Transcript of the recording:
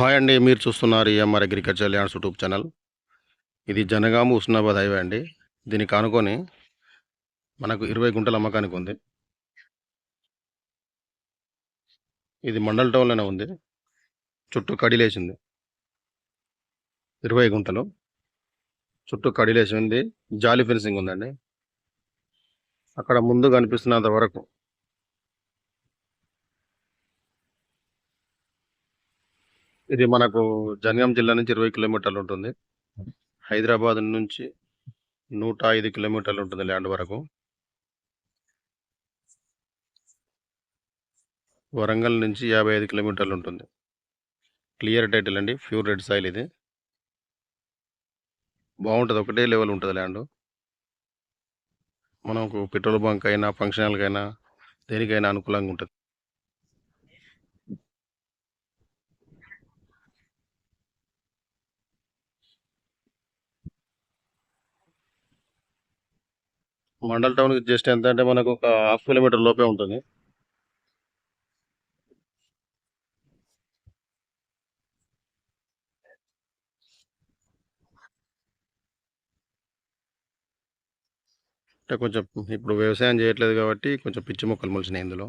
Hi అండి మీరు చూస్తున్నారు EMR agriculture lands YouTube channel. ఇది జనగాము ఉస్నాబాద్ హైవే అండి. దీనికి ఆనుకొని మనకు ఇరవై గుంటల అమ్మకానికి ఉంది. ఇది మండల్ టౌన్లోనే ఉంది. చుట్టూ కడిలేసింది ఇరవై గుంటలు. చుట్టూ కడిలేసి ఉంది. జాలి ఫెన్సింగ్ ఉందండి. అక్కడ ముందు కనిపిస్తున్నంత వరకు ఇది మనకు జనగాం జిల్లా నుంచి ఇరవై కిలోమీటర్లు ఉంటుంది. హైదరాబాద్ నుంచి నూట ఐదు కిలోమీటర్లు ఉంటుంది ల్యాండ్ వరకు. వరంగల్ నుంచి యాభై ఐదు కిలోమీటర్లు ఉంటుంది. క్లియర్ టైటిల్ అండి ప్యూర్ రెడ్ సాయిల్ ఇది. బాగుంటుంది ఒకటే లెవెల్ ఉంటుంది ల్యాండ్. మనకు పెట్రోల్ బంక్ అయినా ఫంక్షన్ హాల్కైనా దేనికైనా అనుకూలంగా ఉంటుంది. మండల్ టౌన్కి జస్ట్ ఎంత అంటే మనకు ఒక హాఫ్ కిలోమీటర్ లోపే ఉంటుంది. అంటే కొంచెం ఇప్పుడు వ్యవసాయం చేయట్లేదు కాబట్టి కొంచెం పిచ్చి మొక్కలు మొలిచినాయి ఇందులో.